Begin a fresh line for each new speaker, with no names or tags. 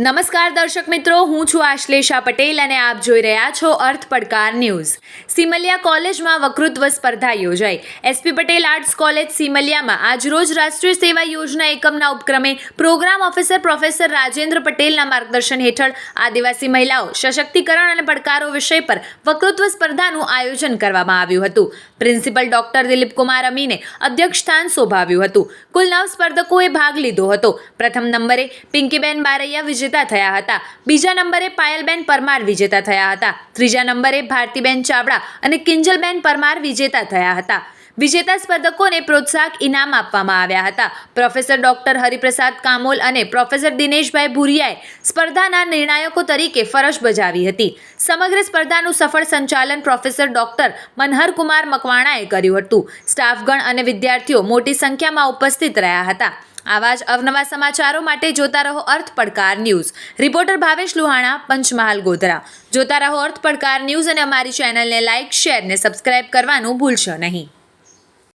નમસ્કાર દર્શક મિત્રો, હું છું આશ્લેષા પટેલ અને આપ જોઈ રહ્યા છો અર્થ પડકાર ન્યૂઝ. સિમલિયા કોલેજમાં વકૃત્વ સ્પર્ધા યોજાઈ. S P Patel arts college સિમલિયામાં આજરોજ રાષ્ટ્રીય સેવા યોજના એકમના ઉપક્રમે પ્રોગ્રામ ઓફિસર પ્રોફેસર રાજેન્દ્ર પટેલના માર્ગદર્શન હેઠળ આદિવાસી મહિલાઓ સશક્તિકરણ અને પડકારો વિષય પર વકૃત્વ સ્પર્ધાનું આયોજન કરવામાં આવ્યું હતું. પ્રિન્સિપલ ડોક્ટર દિલીપ કુમાર અમીને અધ્યક્ષ સ્થાન શોભાવ્યું હતું. કુલ નવ સ્પર્ધકોએ ભાગ લીધો હતો. પ્રથમ નંબરે પિંકીબેન બારૈયા વિજેતા થયા હતા. બીજા નંબરે પાયલબેન પરમાર વિજેતા થયા હતા. ત્રીજા નંબરે ભારતીબેન ચાવડા અને કિંજલબેન પરમાર વિજેતા થયા હતા. વિજેતા સ્પર્ધકોને પ્રોત્સાહક ઇનામ આપવામાં આવ્યા હતા. પ્રોફેસર ડોક્ટર હરિપ્રસાદ કામોલ અને પ્રોફેસર દિનેશભાઈ ભુરિયાએ સ્પર્ધાના નિર્ણાયકો તરીકે ફરજ બજાવી હતી. સમગ્ર સ્પર્ધાનું સફળ સંચાલન પ્રોફેસર ડોક્ટર મનહરકુમાર મકવાણાએ કર્યું હતું. સ્ટાફગણ અને વિદ્યાર્થીઓ મોટી સંખ્યામાં ઉપસ્થિત રહ્યા હતા. આવા જ અવનવા સમાચારો માટે જોતા રહો અર્થ પડકાર ન્યૂઝ. રિપોર્ટર ભાવેશ લુહાણા, પંચમહાલ, ગોધરા. જોતા રહો અર્થ પડકાર ન્યૂઝ અને અમારી ચેનલને લાઇક શેર ને સબસ્ક્રાઇબ કરવાનું ભૂલશો નહીં.